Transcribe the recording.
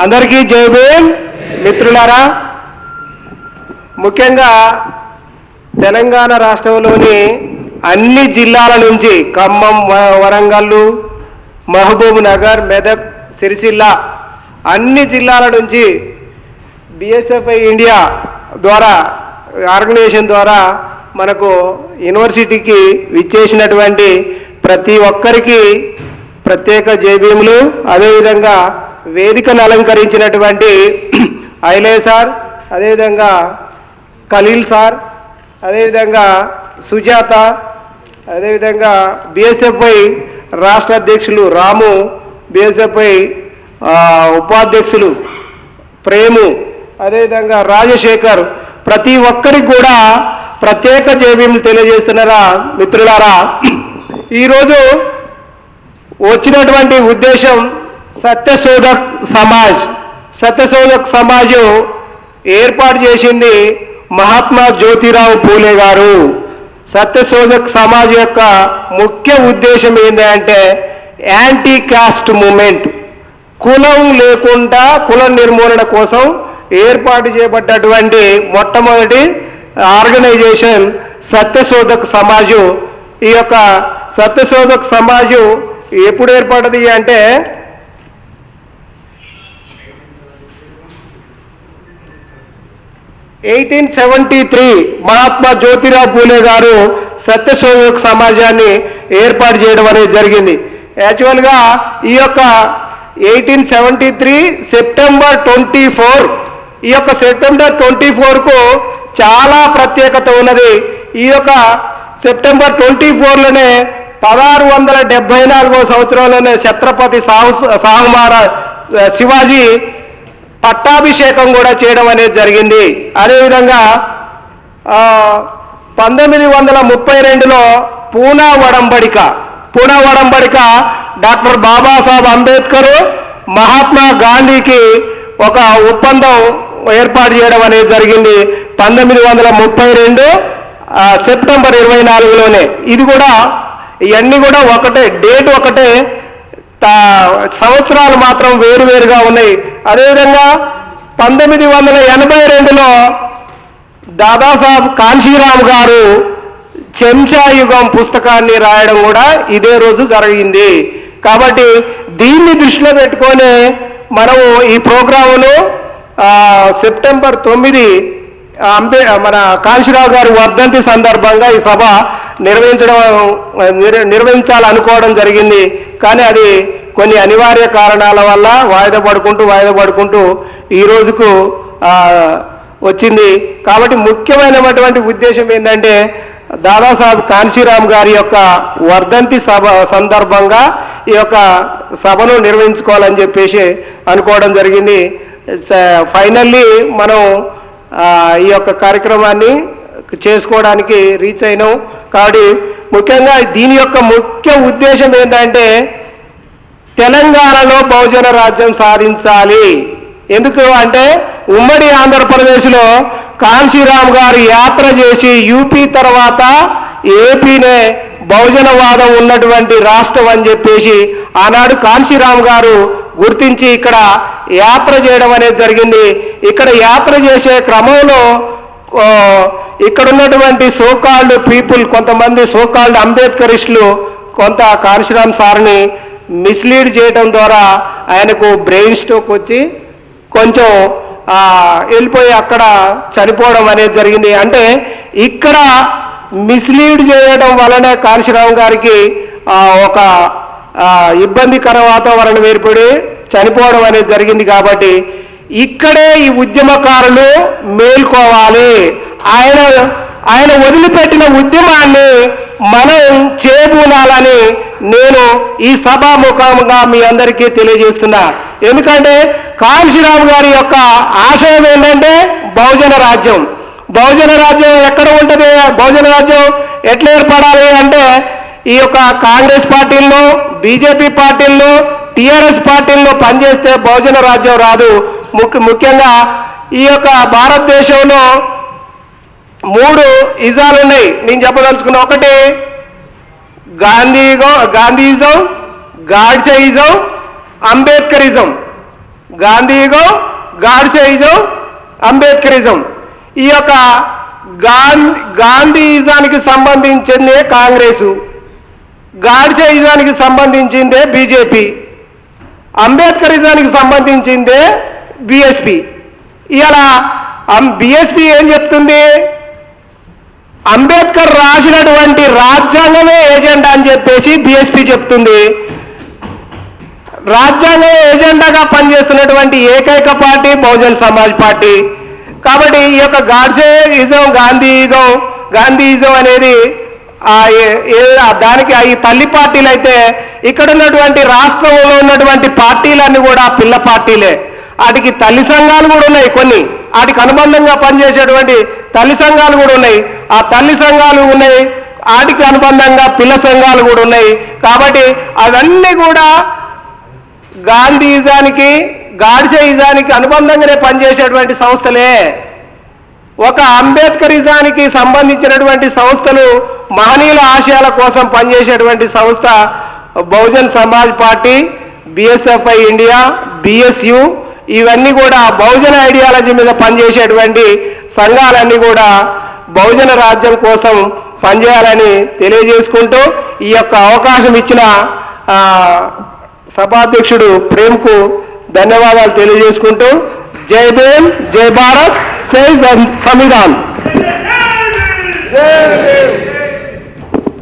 అందరికీ జై భీమ్. మిత్రులారా ముఖ్యంగా తెలంగాణ రాష్ట్రంలోని అన్ని జిల్లాల నుంచి ఖమ్మం వ- వరంగల్లు మహబూబ్ నగర్ మెదక్ సిరిసిల్ల అన్ని జిల్లాల నుంచి బిఎస్ఎఫ్ఐ ఇండియా ద్వారా ఆర్గనైజేషన్ ద్వారా మనకు యూనివర్సిటీకి విచ్చేసినటువంటి ప్రతి ఒక్కరికి ప్రత్యేక జేబీములు అదేవిధంగా వేదికను అలంకరించినటువంటి ఐలే సార్ అదేవిధంగా ఖలీల్ సార్ అదేవిధంగా సుజాత అదేవిధంగా బీఎస్ఎఫ్ఐ రాష్ట్ర అధ్యక్షులు రాము బీఎస్ఎఫ్ఐ ఉపాధ్యక్షులు ప్రేము అదేవిధంగా రాజశేఖర్ ప్రతి ఒక్కరికి కూడా ప్రత్యేక జేబీలు తెలియజేస్తున్నారా మిత్రులారా? ఈరోజు వచ్చినటువంటి ఉద్దేశం సత్యశోధక్ సమాజ్. సత్యశోధక్ సమాజం ఏర్పాటు చేసింది మహాత్మా జ్యోతిరావు పూలే గారు. సత్యశోధక్ సమాజ్ యొక్క ముఖ్య ఉద్దేశం ఏంటంటే అంటే యాంటీ కాస్ట్ మూమెంట్. కులం లేకుండా కుల నిర్మూలన కోసం ఏర్పాటు చేయబడ్డటువంటి మొట్టమొదటి ఆర్గనైజేషన్ సత్యశోధక్ సమాజం. ఈ యొక్క సత్యశోధక్ సమాజం ఎప్పుడు ఏర్పడింది అంటే eighteen seventy three Mahatma Jyotirao Phule గారు సత్యశోధక సమాజాన్ని ఏర్పాటు చేయడం అనేది జరిగింది. యాక్చువల్గా ఈ యొక్క eighteen seventy three September twenty four ఈ యొక్క సెప్టెంబర్ ట్వంటీ ఫోర్కు చాలా ప్రత్యేకత ఉన్నది. ఈ యొక్క సెప్టెంబర్ ట్వంటీ ఫోర్లోనే పదహారు వందల డెబ్బై నాలుగో సంవత్సరంలోనే ఛత్రపతి సాహు సాహుమారా శివాజీ పట్టాభిషేకం కూడా చేయడం అనేది జరిగింది. అదేవిధంగా పంతొమ్మిది వందల ముప్పై రెండులో పూనా వడంబడిక పూనా వడంబడిక డాక్టర్ బాబాసాహెబ్ అంబేద్కర్ మహాత్మా గాంధీకి ఒక ఒప్పందం ఏర్పాటు చేయడం అనేది జరిగింది పంతొమ్మిది వందల ముప్పై రెండు సెప్టెంబర్ ఇరవై నాలుగులోనే. ఇది కూడా ఇవన్నీ కూడా ఒకటే డేట్ ఒకటే సంవత్సరాలు మాత్రం వేరువేరుగా ఉన్నాయి. అదేవిధంగా పంతొమ్మిది వందల ఎనభై రెండులో దాదాసాహెబ్ కాంచీరామ్ గారు చెంచా యుగం పుస్తకాన్ని రాయడం కూడా ఇదే రోజు జరిగింది. కాబట్టి దీన్ని దృష్టిలో పెట్టుకొని మనము ఈ ప్రోగ్రామును సెప్టెంబర్ తొమ్మిది అంబే మన కాంశీరావు గారి వర్ధంతి సందర్భంగా ఈ సభ నిర్వహించడం నిర్వహించాలనుకోవడం జరిగింది. కానీ అది కొన్ని అనివార్య కారణాల వల్ల వాయిదా పడుకుంటూ వాయిదా పడుకుంటూ ఈ రోజుకు వచ్చింది. కాబట్టి ముఖ్యమైనటువంటి ఉద్దేశం ఏంటంటే దాదాసాహెబ్ కాంచీరామ్ గారి యొక్క వర్ధంతి సభ సందర్భంగా ఈ యొక్క సభను నిర్వహించుకోవాలని చెప్పేసి అనుకోవడం జరిగింది. ఫైనల్లీ మనం ఈ యొక్క కార్యక్రమాన్ని చేసుకోవడానికి రీచ్ అయినాం. కాబట్టి ముఖ్యంగా దీని యొక్క ముఖ్య ఉద్దేశం ఏంటంటే తెలంగాణలో బహుజన రాజ్యం సాధించాలి. ఎందుకు అంటే ఉమ్మడి ఆంధ్రప్రదేశ్లో కాంశీరామ్ గారు యాత్ర చేసి యూపీ తర్వాత ఏపీనే బహుజనవాదం ఉన్నటువంటి రాష్ట్రం అని చెప్పేసి ఆనాడు కాంశీరామ్ గారు గుర్తించి ఇక్కడ యాత్ర చేయడం అనేది జరిగింది. ఇక్కడ యాత్ర చేసే క్రమంలో ఇక్కడ ఉన్నటువంటి సోకాల్డ్ పీపుల్ కొంతమంది సోకాల్డ్ అంబేద్కరిస్టులు కొంత కాంశీరామ్ సార్ని మిస్లీడ్ చేయడం ద్వారా ఆయనకు బ్రెయిన్ స్ట్రోక్ వచ్చి కొంచెం వెళ్ళిపోయి అక్కడ చనిపోవడం అనేది జరిగింది. అంటే ఇక్కడ మిస్లీడ్ చేయడం వలనే కాంశీరామ్ గారికి ఒక ఇబ్బందికర వాతావరణం ఏర్పడి చనిపోవడం అనేది జరిగింది కాబట్టి ఇక్కడే ఈ ఉద్యమకారులు మేల్కోవాలి. ఆయన ఆయన వదిలిపెట్టిన ఉద్యమాన్ని మనం చేపూనాలని నేను ఈ సభాముఖంగా మీ అందరికీ తెలియజేస్తున్నా. ఎందుకంటే కాంశీరావు గారి యొక్క ఆశయం ఏంటంటే బహుజన రాజ్యం. బహుజన రాజ్యం ఎక్కడ ఉంటుంది? బహుజన రాజ్యం ఎట్లా ఏర్పడాలి అంటే ఈ యొక్క కాంగ్రెస్ పార్టీల్లో బీజేపీ పార్టీల్లో టిఆర్ఎస్ పార్టీల్లో పనిచేస్తే బహుజన రాజ్యం రాదు. ముఖ్యంగా ఈ యొక్క భారతదేశంలో మూడు ఇజాలు ఉన్నాయి. నేను చెప్పదలుచుకున్న ఒకటి గాంధీగో గాంధీయిజం గాడ్సేయిజం అంబేద్కరిజం. గాంధీగో గాడ్సేయిజం అంబేద్కరిజం. ఈ యొక్క గాంధీ గాంధీయిజానికి సంబంధించిందే కాంగ్రెసు. గాడ్సేయిజానికి సంబంధించిందే బీజేపీ అంబేద్కరిజానికి సంబంధించిందే బిఎస్పి. ఇలా బిఎస్పి ఏం చెప్తుంది? అంబేద్కర్ రాసినటువంటి రాజ్యాంగమే ఏజెండా అని చెప్పేసి బిఎస్పి చెప్తుంది. రాజ్యాంగం ఏజెండాగా పనిచేస్తున్నటువంటి ఏకైక పార్టీ బహుజన్ సమాజ్ పార్టీ. కాబట్టి ఈ యొక్క గాడ్సేయిజం గాంధీయిజం గాంధీయిజం అనేది గాంధీ ఏ- అనేది దానికి ఆ ఈ తల్లి పార్టీలు అయితే ఇక్కడ ఉన్నటువంటి రాష్ట్రంలో ఉన్నటువంటి పార్టీలన్నీ కూడా పిల్ల పార్టీలే. వాటికి తల్లి సంఘాలు కూడా ఉన్నాయి కొన్ని. వాటికి అనుబంధంగా పనిచేసేటువంటి తల్లి సంఘాలు కూడా ఉన్నాయి. ఆ తల్లి సంఘాలు ఉన్నాయి. వాటికి అనుబంధంగా పిల్ల సంఘాలు కూడా ఉన్నాయి. కాబట్టి అవన్నీ కూడా గాంధీయిజానికి గాడ్సేయిజానికి అనుబంధంగానే పనిచేసేటువంటి సంస్థలే. ఒక అంబేద్కరిజానికి సంబంధించినటువంటి సంస్థలు మహనీయుల ఆశయాల కోసం పనిచేసేటువంటి సంస్థ Bahujan Samaj party BSFI India BSU ఇవన్నీ కూడా బహుజన ఐడియాలజీ మీద పనిచేసేటువంటి సంఘాలన్నీ కూడా బహుజన రాజ్యం కోసం పనిచేయాలని తెలియజేసుకుంటూ ఈ యొక్క అవకాశం ఇచ్చిన సభాధ్యక్షుడు ప్రేమ్కు ధన్యవాదాలు తెలియజేసుకుంటూ జై భీమ్ జై భారత్ జై సం- సంవిధాన్ జై భీమ్